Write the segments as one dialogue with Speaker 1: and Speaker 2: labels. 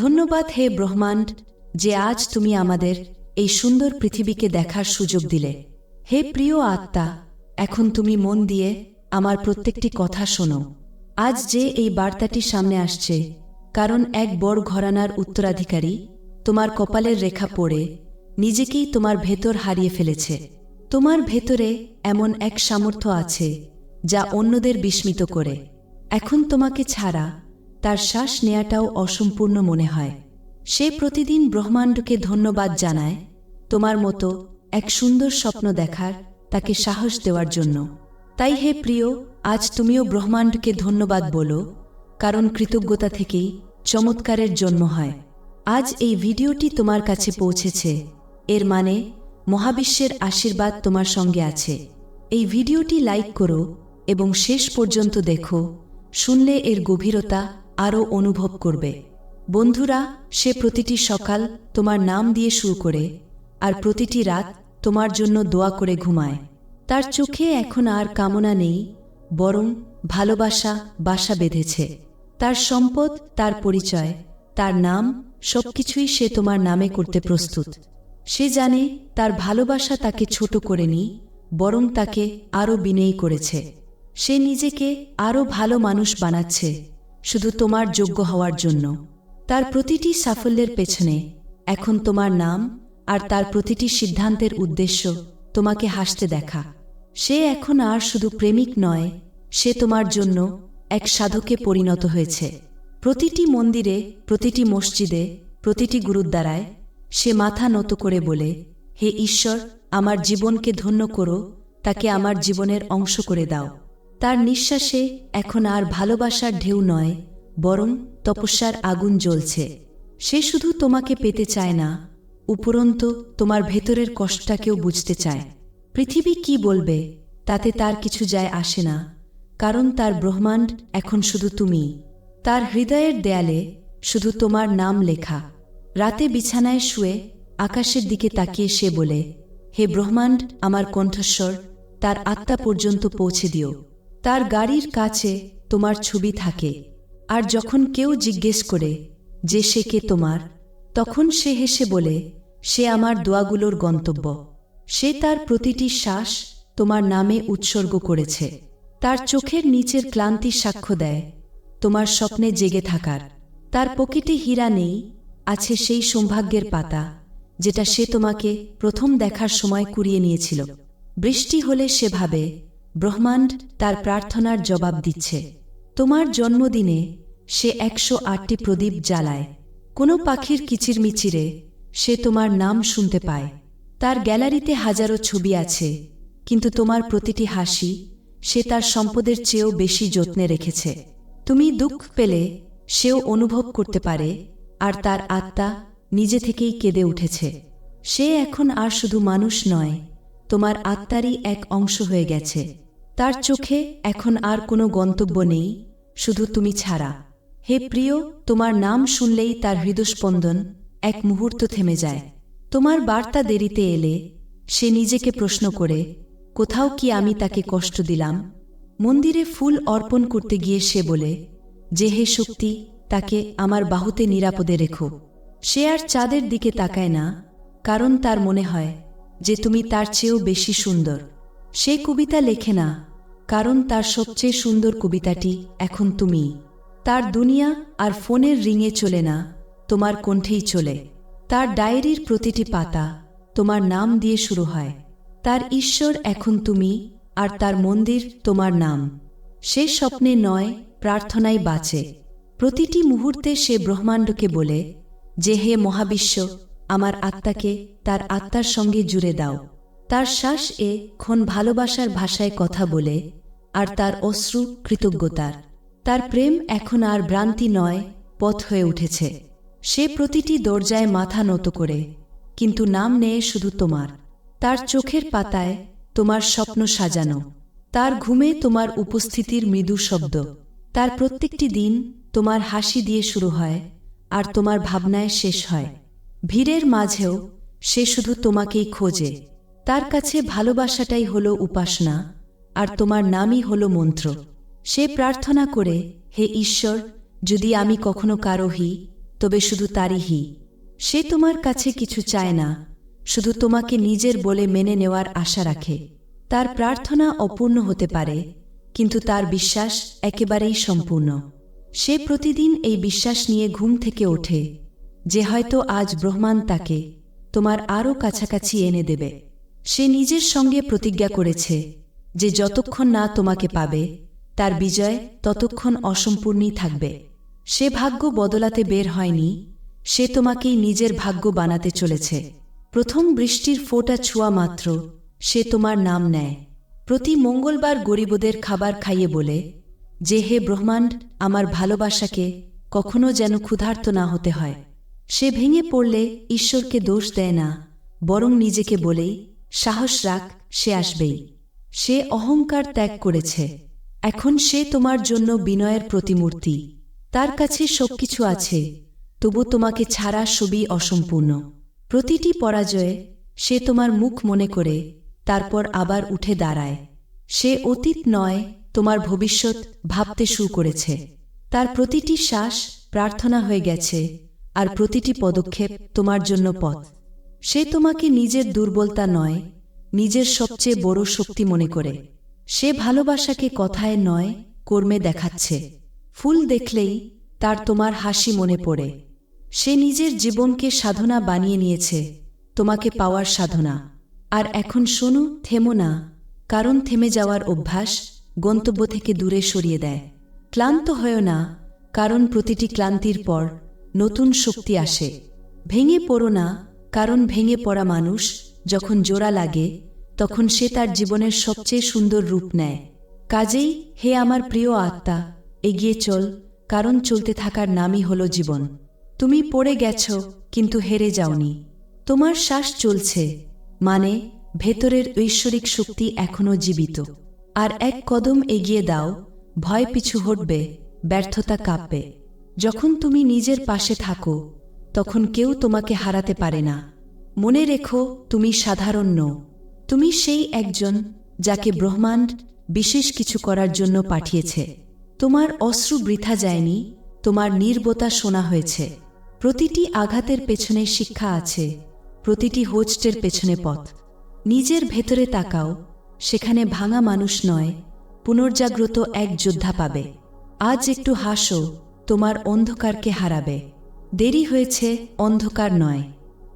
Speaker 1: ধন্যবাদ হে ব্রহ্মাণ্ড, যে আজ তুমি আমাদের এই সুন্দর পৃথিবীকে দেখার সুযোগ দিলে। হে প্রিয় আত্মা, এখন তুমি মন দিয়ে আমার প্রত্যেকটি কথা শোনো। আজ যে এই বার্তাটি সামনে আসছে, কারণ এক বড় ঘরানার উত্তরাধিকারী তোমার কপালের রেখা পড়ে, নিজেকেই তোমার ভেতর হারিয়ে ফেলেছে। তোমার ভেতরে এমন এক সামর্থ্য আছে, যা অন্যদের বিস্মিত করে। এখন তোমাকে ছাড়া তার শ্বাস নেয়াটাও অসম্পূর্ণ মনে হয়। সে প্রতিদিন ব্রহ্মাণ্ডকে ধন্যবাদ জানায় তোমার মতো এক সুন্দর স্বপ্ন দেখার, তাকে সাহস দেওয়ার জন্য। তাই হে প্রিয়, আজ তুমিও ব্রহ্মাণ্ডকে ধন্যবাদ বলো, কারণ কৃতজ্ঞতা থেকেই চমৎকারের জন্ম হয়। আজ এই ভিডিওটি তোমার কাছে পৌঁছেছে। এর মানে মহাবিশ্বের আশীর্বাদ তোমার সঙ্গে আছে। এই ভিডিওটি লাইক করো এবং শেষ পর্যন্ত দেখো। শুনলে এর গভীরতা আরও অনুভব করবে। বন্ধুরা, সে প্রতিটি সকাল তোমার নাম দিয়ে শুরু করে আর প্রতিটি রাত তোমার জন্য দোয়া করে ঘুমায়। তার চোখে এখন আর কামনা নেই, বরং ভালোবাসা বাসা বেঁধেছে। তার সম্পদ, তার পরিচয়, তার নাম, সবকিছুই সে তোমার নামে করতে প্রস্তুত। সে জানে তার ভালোবাসা তাকে ছোট করেনি বরং তাকে আরও বিনয়ী করেছে। সে নিজেকে আরও ভালো মানুষ বানাচ্ছে। শুধু তোমার যোগ্য হওয়ার জন্য। তার প্রতিটি সাফল্যের পেছনে এখন তোমার নাম আর তার প্রতিটি সিদ্ধান্তের উদ্দেশ্য তোমাকে হাসতে দেখা। সে এখন আর শুধু প্রেমিক নয়, সে তোমার জন্য এক সাধকে পরিণত হয়েছে। প্রতিটি মন্দিরে, প্রতিটি মসজিদে, প্রতিটি গুরুদ্বারায় সে মাথা নত করে বলে, হে ঈশ্বর, আমার জীবনকে ধন্য করো, তাকে আমার জীবনের অংশ করে দাও। তার নিঃশ্বাসে এখন আর ভালোবাসার ঢেউ নয়, বরং তপস্যার আগুন জ্বলছে। সে শুধু তোমাকে পেতে চায় না, উপরন্তু তোমার ভেতরের কষ্টটাকেও বুঝতে চায়। পৃথিবী কি বলবে, তাতে তার কিছু যায় আসে না, কারণ তার ব্রহ্মাণ্ড এখন শুধু তুমি। তার হৃদয়ের দেয়ালে শুধু তোমার নাম লেখা। রাতে বিছানায় শুয়ে আকাশের দিকে তাকিয়ে সে বলে, হে ব্রহ্মাণ্ড, আমার কণ্ঠস্বর, তার আত্মা পর্যন্ত পৌঁছে দিও। তার গাড়ির কাছে তোমার ছবি থাকে। আর যখন কেউ জিজ্ঞেস করে, যে সে কে তোমার? তখন সে হেসে বলে, সে আমার দোয়াগুলোর গন্তব্য। সে তার প্রতিটি শ্বাস তোমার নামে উৎসর্গ করেছে। তার চোখের নিচের ক্লান্তি সাক্ষ্য দেয়। তোমার স্বপ্নে জেগে থাকার। তার পকেটে হীরা নেই, আছে সেই সৌভাগ্যের পাতা, যেটা সে তোমাকে প্রথম দেখার সময় কুড়িয়ে নিয়েছিল। বৃষ্টি হলে সে ভাবে ব্রহ্মাণ্ড তার প্রার্থনার জবাব দিচ্ছে। তোমার জন্মদিনে সে একশো আটটি প্রদীপ জ্বালায়। কোনো পাখির কিচিরমিচিরে সে তোমার নাম শুনতে পায়। তার গ্যালারিতে হাজারো ছবি আছে, কিন্তু তোমার প্রতিটি হাসি সে তার সম্পদের চেয়েও বেশি যত্নে রেখেছে। তুমি দুঃখ পেলে সেও অনুভব করতে পারে, আর তার আত্মা নিজে থেকেই কেঁদে উঠেছে। সে এখন আর শুধু মানুষ নয়, তোমার আত্মারই এক অংশ হয়ে গেছে। তার চোখে এখন আর কোনো গন্তব্য নেই, শুধু তুমি ছাড়া। হে প্রিয়, তোমার নাম শুনলেই তার হৃদস্পন্দন এক মুহূর্ত থেমে যায়। তোমার বার্তা দেরিতে এলে সে নিজেকে প্রশ্ন করে, কোথাও কি আমি তাকে কষ্ট দিলাম? মন্দিরে ফুল অর্পণ করতে গিয়ে সে বলে, যে হে শক্তি, তাকে আমার বাহুতে নিরাপদে রেখো। সে আর চাঁদের দিকে তাকায় না, কারণ তার মনে হয় যে তুমি তার চেয়েও বেশি সুন্দর। সে কবিতা লেখে না, কারণ তার সবচেয়ে সুন্দর কবিতাটি এখন তুমি। তার দুনিয়া আর ফোনের রিংয়ে চলে না, তোমার কণ্ঠেই চলে। তার ডায়েরির প্রতিটি পাতা তোমার নাম দিয়ে শুরু হয়। তার ঈশ্বর এখন তুমি আর তার মন্দির তোমার নাম। সে স্বপ্নে নয়, প্রার্থনায় বাঁচে। প্রতিটি মুহূর্তে সে ব্রহ্মাণ্ডকে বলে যে, হে মহাবিশ্ব, আমার আত্মাকে তার আত্মার সঙ্গে জুড়ে দাও। তার শ্বাস এ ক্ষণ ভালোবাসার ভাষায় কথা বলে, আর তার অশ্রু কৃতজ্ঞতার। তার প্রেম এখন আর ভ্রান্তি নয়, পথ হয়ে উঠেছে। সে প্রতিটি দরজায় মাথা নত করে, কিন্তু নাম নেয় শুধু তোমার। তার চোখের পাতায় তোমার স্বপ্ন সাজানো। তার ঘুমে তোমার উপস্থিতির মৃদু শব্দ। তার প্রত্যেকটি দিন তোমার হাসি দিয়ে শুরু হয়, আর তোমার ভাবনায় শেষ হয়। ভিড়ের মাঝেও সে শুধু তোমাকেই খোঁজে। তার কাছে ভালোবাসাটাই হলো উপাসনা, আর তোমার নামই হলো মন্ত্র। সে প্রার্থনা করে, হে ঈশ্বর, যদি আমি কখনো কারোহি তবে শুধু তারই হি। সে তোমার কাছে কিছু চায় না, শুধু তোমাকে নিজের বলে মেনে নেওয়ার আশা রাখে। তার প্রার্থনা অপূর্ণ হতে পারে, কিন্তু তার বিশ্বাস একেবারেই সম্পূর্ণ। সে প্রতিদিন এই বিশ্বাস নিয়ে ঘুম থেকে ওঠে, যে হয়তো আজ ব্রহ্মাণ্ড তাকে তোমার আরও কাছাকাছি এনে দেবে। সে নিজের সঙ্গে প্রতিজ্ঞা করেছে যে যতক্ষণ না তোমাকে পাবে, তার বিজয় ততক্ষণ অসম্পূর্ণই থাকবে। সে ভাগ্য বদলাতে বের হয়নি, সে তোমাকেই নিজের ভাগ্য বানাতে চলেছে। প্রথম বৃষ্টির ফোঁটা ছোঁয়া মাত্র, সে তোমার নাম নেয়। প্রতি মঙ্গলবার গরিবদের খাবার খাইয়ে বলে, যে হে ব্রহ্মাণ্ড, আমার ভালোবাসাকে কখনো যেন ক্ষুধার্ত না হতে হয়। সে ভেঙে পড়লে ঈশ্বরকে দোষ দেয় না, বরং নিজেকে বলেই সাহস রাখ, সে আসবেই। সে অহংকার ত্যাগ করেছে। এখন সে তোমার জন্য বিনয়ের প্রতিমূর্তি। তার কাছে সবকিছু আছে, তবু তোমাকে ছাড়া সবই অসম্পূর্ণ। প্রতিটি পরাজয়ে সে তোমার মুখ মনে করে, তারপর আবার উঠে দাঁড়ায়। সে অতীত নয়, তোমার ভবিষ্যৎ ভাবতে শুরু করেছে। তার প্রতিটি শ্বাস প্রার্থনা হয়ে গেছে, আর প্রতিটি পদক্ষেপ তোমার জন্য পথ। সে তোমাকে নিজের দুর্বলতা নয়, নিজের সবচেয়ে বড় শক্তি মনে করে। সে ভালোবাসাকে কথায় নয়, কর্মে দেখাচ্ছে। ফুল দেখলেই তার তোমার হাসি মনে পড়ে। সে নিজের জীবনকে সাধনা বানিয়ে নিয়েছে, তোমাকে পাওয়ার সাধনা। আর এখন শোনো, থেমো না, কারণ থেমে যাওয়ার অভ্যাস গন্তব্য থেকে দূরে সরিয়ে দেয়। ক্লান্ত হয়েও না, কারণ প্রতিটি ক্লান্তির পর নতুন শক্তি আসে। ভেঙে পড়ো না কারণ ভেঙে পড়া মানুষ যখন জোড়া লাগে, তখন সে তার জীবনের সবচেয়ে সুন্দর রূপ নেয়। কাজেই হে আমার প্রিয় আত্মা, এগিয়ে চল, কারণ চলতে থাকার নামই হল জীবন। তুমি পড়ে গেছ, কিন্তু হেরে যাওনি। তোমার শ্বাস চলছে মানে ভেতরের ঐশ্বরিক শক্তি এখনও জীবিত। আর এক কদম এগিয়ে দাও, ভয় পিছু হটবে, ব্যর্থতা কাঁপবে। যখন তুমি নিজের পাশে থাকো তখন কেউ তোমাকে হারাতে পারে না। মনে রেখো, তুমি সাধারণ নও তুমি সেই একজন যাকে ব্রহ্মাণ্ড বিশেষ কিছু করার জন্য পাঠিয়েছে। তোমার অশ্রু বৃথা যায়নি, তোমার নির্বতা শোনা হয়েছে। প্রতিটি আঘাতের পেছনে শিক্ষা আছে, প্রতিটি হোস্টের পেছনে পথ। নিজের ভেতরে তাকাও, সেখানে ভাঙা মানুষ নয়, পুনর্জাগ্রত এক যোদ্ধা পাবে। আজ একটু হাসো, তোমার অন্ধকারকে হারাবে। দেরি হয়েছে, অন্ধকার নয়।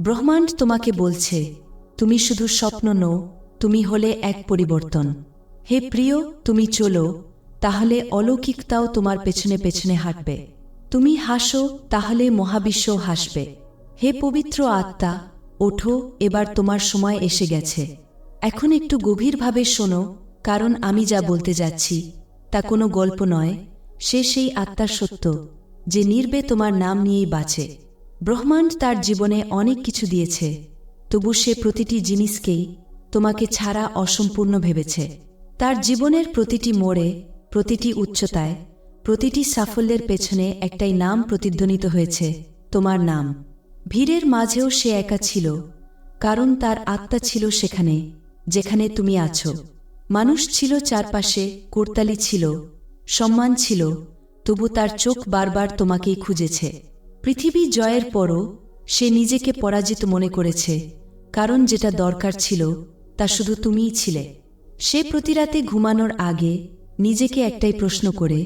Speaker 1: ব্রহ্মাণ্ড তোমাকে বলছে, তুমি শুধু স্বপ্ন নও, তুমি হলে এক পরিবর্তন। হে প্রিয়, তুমি চলো, তাহলে অলৌকিকতাও তোমার পেছনে পেছনে হাঁটবে। তুমি হাসো, তাহলে মহাবিশ্ব হাসবে। হে পবিত্র আত্মা, ওঠো, এবার তোমার সময় এসে গেছে। এখন একটু গভীরভাবে শোনো, কারণ আমি যা বলতে যাচ্ছি, তা কোনো গল্প নয়, সে সেই আত্মার সত্য। যে নির্বে তোমার নাম নিয়েই বাঁচে। ব্রহ্মাণ্ড তার জীবনে অনেক কিছু দিয়েছে। তবু সে প্রতিটি জিনিসকেই তোমাকে ছাড়া অসম্পূর্ণ ভেবেছে। তার জীবনের প্রতিটি মোড়ে, প্রতিটি উচ্চতায়, প্রতিটি সাফল্যের পেছনে একটাই নাম প্রতিধ্বনিত হয়েছে, তোমার নাম। ভিড়ের মাঝেও সে একা ছিল, কারণ তার আত্মা ছিল সেখানে, যেখানে তুমি আছো। মানুষ ছিল চারপাশে, কোরতালি ছিল, সম্মান ছিল তবু তার চোখ বারবার তোমাকেই খুঁজেছে। পৃথিবী জয়ের পরও সে নিজেকে পরাজিত মনে করেছে, কারণ যেটা দরকার ছিল তা শুধু তুমিই ছিলে। সে প্রতিরাতে ঘুমানোর আগে নিজেকে একটাই প্রশ্ন করে,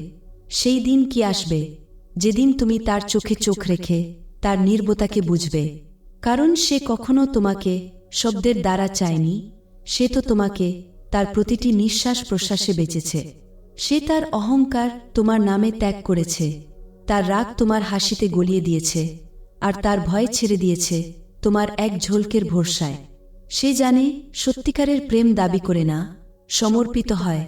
Speaker 1: সেই দিন কি আসবে? যেদিন তুমি তার চোখে চোখ রেখে তার নির্বতাকে বুঝবে। কারণ সে কখনো তোমাকে শব্দের দ্বারা চায়নি, সে তো তোমাকে তার প্রতিটি নিঃশ্বাস প্রশ্বাসে বেঁচেছে। সে তার অহংকার তোমার নামে ত্যাগ করেছে। তার রাগ তোমার হাসিতে গলিয়ে দিয়েছে আর তার ভয় ছেড়ে দিয়েছে তোমার এক ঝোলকের ভরসায়। সে জানে সত্যিকারের প্রেম দাবি করে না, সমর্পিত হয়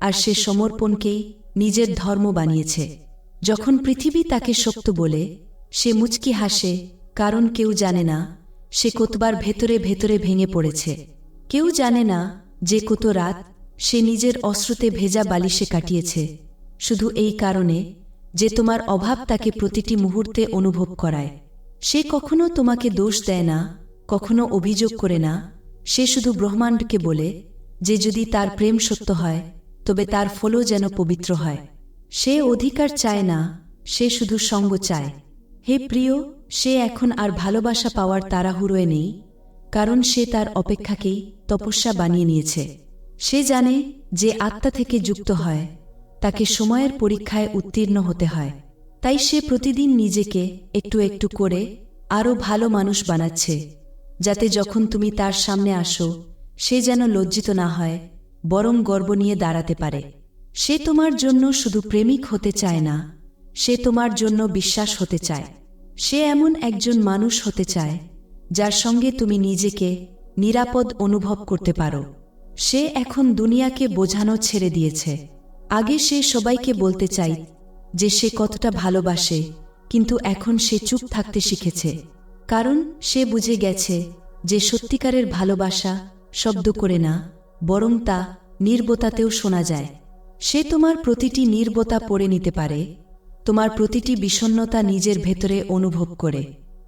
Speaker 1: আর সে সমর্পণকেই নিজের ধর্ম বানিয়েছে। যখন পৃথিবী তাকে শক্ত বলে, সে মুচকি হাসে, কারণ কেউ জানে না সে কতবার ভেতরে ভেতরে ভেঙে পড়েছে। কেউ জানে না যে কত রাত সে নিজের অশ্রুতে ভেজা বালিশে কাটিয়েছে। শুধু এই কারণে যে তোমার অভাব তাকে প্রতিটি মুহূর্তে অনুভব করায়। সে কখনো তোমাকে দোষ দেয় না, কখনো অভিযোগ করে না। সে শুধু ব্রহ্মাণ্ডকে বলে যে যদি তার প্রেম সত্য হয়, তবে তার ফলও যেন পবিত্র হয়। সে অধিকার চায় না, সে শুধু সঙ্গ চায়। হে প্রিয়, সে এখন আর ভালোবাসা পাওয়ার তাড়াহুড়োয় নেই, কারণ সে তার অপেক্ষাকেই তপস্যা বানিয়ে নিয়েছে। সে জানে যে আত্মা থেকে যুক্ত হয়, তাকে সময়ের পরীক্ষায় উত্তীর্ণ হতে হয়। তাই সে প্রতিদিন নিজেকে একটু একটু করে আরও ভালো মানুষ বানাচ্ছে, যাতে যখন তুমি তার সামনে আসো, সে যেন লজ্জিত না হয়, বরং গর্ব নিয়ে দাঁড়াতে পারে। সে তোমার জন্য শুধু প্রেমিক হতে চায় না, সে তোমার জন্য বিশ্বাস হতে চায়। সে এমন একজন মানুষ হতে চায়, যার সঙ্গে তুমি নিজেকে নিরাপদ অনুভব করতে পারো। সে এখন দুনিয়াকে বোঝানো ছেড়ে দিয়েছে। আগে সে সবাইকে বলতে চাই যে সে কতটা ভালোবাসে, কিন্তু এখন সে চুপ থাকতে শিখেছে। কারণ সে বুঝে গেছে যে সত্যিকারের ভালোবাসা শব্দ করে না, বরং তা নির্বতাতেও শোনা যায়। সে তোমার প্রতিটি নির্বতা পড়ে নিতে পারে, তোমার প্রতিটি বিষণ্নতা নিজের ভেতরে অনুভব করে।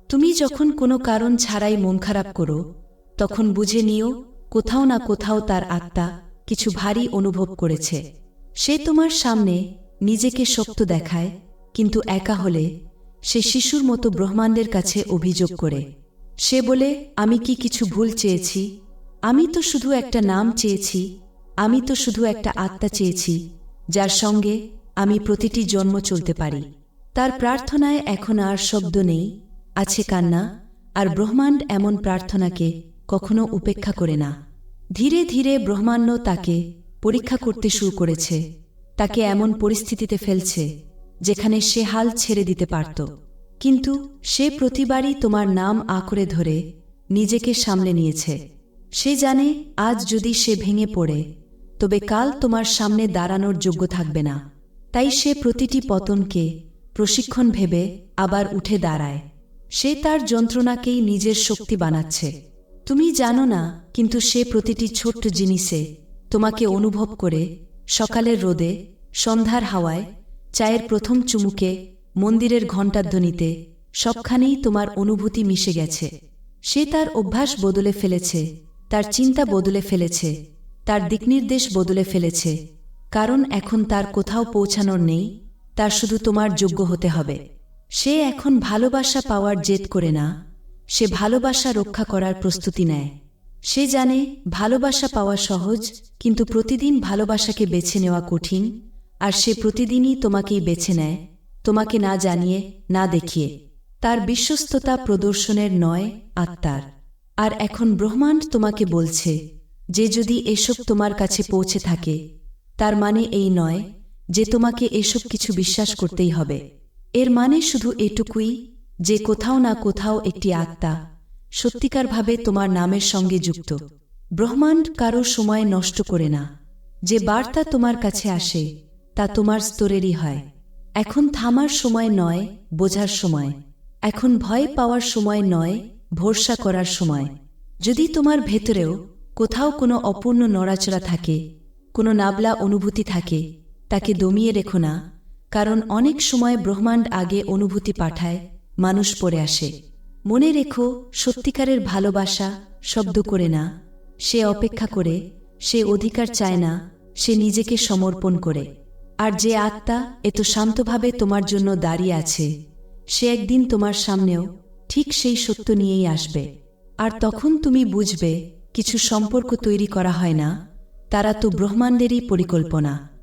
Speaker 1: তুমি যখন কোনো কারণ ছাড়াই মন খারাপ করো, তখন বুঝে নিও কোথাও না কোথাও তার আত্মা কিছু ভারী অনুভব করেছে। সে তোমার সামনে নিজেকে শক্ত দেখায়, কিন্তু একা হলে সে শিশুর মতো ব্রহ্মাণ্ডের কাছে অভিযোগ করে। সে বলে, আমি কি কিছু ভুল চেয়েছি? আমি তো শুধু একটা নাম চেয়েছি, আমি তো শুধু একটা আত্মা চেয়েছি, যার সঙ্গে আমি প্রতিটি জন্ম চলতে পারি। তার প্রার্থনায় এখন আর শব্দ নেই, আছে কান্না, আর ব্রহ্মাণ্ড এমন প্রার্থনাকে কখনো উপেক্ষা করে না। ধীরে ধীরে ব্রহ্মাণ্ড তাকে পরীক্ষা করতে শুরু করেছে। তাকে এমন পরিস্থিতিতে ফেলছে, যেখানে সে হাল ছেড়ে দিতে পারত। কিন্তু সে প্রতিবারই তোমার নাম আঁকড়ে ধরে নিজেকে সামলে নিয়েছে। সে জানে, আজ যদি সে ভেঙে পড়ে, তবে কাল তোমার সামনে দাঁড়ানোর যোগ্য থাকবে না। তাই সে প্রতিটি পতনকে প্রশিক্ষণ ভেবে আবার উঠে দাঁড়ায়। সে তার যন্ত্রণাকেই নিজের শক্তি বানাচ্ছে। তুমি জানো না, কিন্তু সে প্রতিটি ছোট্ট জিনিসে তোমাকে অনুভব করে, সকালের রোদে, সন্ধ্যার হাওয়ায়, চায়ের প্রথম চুমুকে, মন্দিরের ঘণ্টাধ্বনিতে, সবখানেই তোমার অনুভূতি মিশে গেছে। সে তার অভ্যাস বদলে ফেলেছে, তার চিন্তা বদলে ফেলেছে, তার দিকনির্দেশ বদলে ফেলেছে, কারণ এখন তার কোথাও পৌঁছানোর নেই, তার শুধু তোমার যোগ্য হতে হবে। সে এখন ভালোবাসা পাওয়ার জেদ করে না সে ভালোবাসা রক্ষা করার প্রস্তুতি নেয়। সে জানে ভালোবাসা পাওয়া সহজ, কিন্তু প্রতিদিন ভালোবাসাকে বেছে নেওয়া কঠিন, আর সে প্রতিদিনই তোমাকেই বেছে নেয়, তোমাকে না জানিয়ে, না দেখিয়ে। তার বিশ্বস্ততা প্রদর্শনের নয়, আত্মার। আর এখন ব্রহ্মাণ্ড তোমাকে বলছে, যে যদি এসব তোমার কাছে পৌঁছে থাকে, তার মানে এই নয় যে তোমাকে এসব কিছু বিশ্বাস করতেই হবে। এর মানে শুধু এটুকুই যে কোথাও না কোথাও একটি আত্মা, সত্যিকারভাবে তোমার নামের সঙ্গে যুক্ত। ব্রহ্মাণ্ড কারও সময় নষ্ট করে না। যে বার্তা তোমার কাছে আসে, তা তোমার স্তরেরই হয়। এখন থামার সময় নয়, বোঝার সময়। এখন ভয় পাওয়ার সময় নয়, ভরসা করার সময়। যদি তোমার ভেতরেও কোথাও কোনো অপূর্ণ নড়াচড়া থাকে, কোনো নাবলা অনুভূতি থাকে, তাকে দমিয়ে রেখো না, কারণ অনেক সময় ব্রহ্মাণ্ড আগে অনুভূতি পাঠায় মানুষ পড়ে আসে। মনে রেখো, সত্যিকারের ভালোবাসা শব্দ করে না। সে অপেক্ষা করে, সে অধিকার চায় না, সে নিজেকে সমর্পণ করে। আর যে আত্মা এত শান্তভাবে তোমার জন্য দাঁড়িয়ে আছে, সে একদিন তোমার সামনেও ঠিক সেই সত্য নিয়েই আসবে। আর তখন তুমি বুঝবে, কিছু সম্পর্ক তৈরি করা হয় না, তারা তো ব্রহ্মাণ্ডেরই পরিকল্পনা।